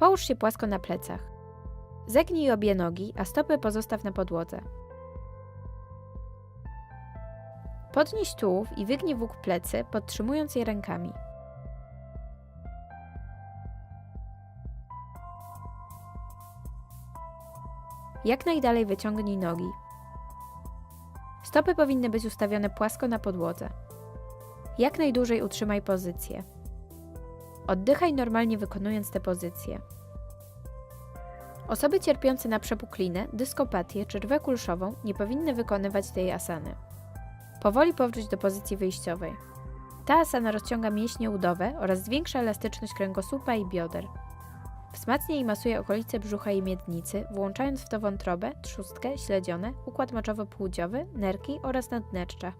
Połóż się płasko na plecach. Zegnij obie nogi, a stopy pozostaw na podłodze. Podnieś tułów i wygnij w łuk plecy, podtrzymując je rękami. Jak najdalej wyciągnij nogi. Stopy powinny być ustawione płasko na podłodze. Jak najdłużej utrzymaj pozycję. Oddychaj normalnie wykonując tę pozycję. Osoby cierpiące na przepuklinę, dyskopatię czy rwę kulszową nie powinny wykonywać tej asany. Powoli powróć do pozycji wyjściowej. Ta asana rozciąga mięśnie udowe oraz zwiększa elastyczność kręgosłupa i bioder. Wzmacnia i masuje okolice brzucha i miednicy, włączając w to wątrobę, trzustkę, śledzionę, układ moczowo-płuciowy, nerki oraz nadnercza.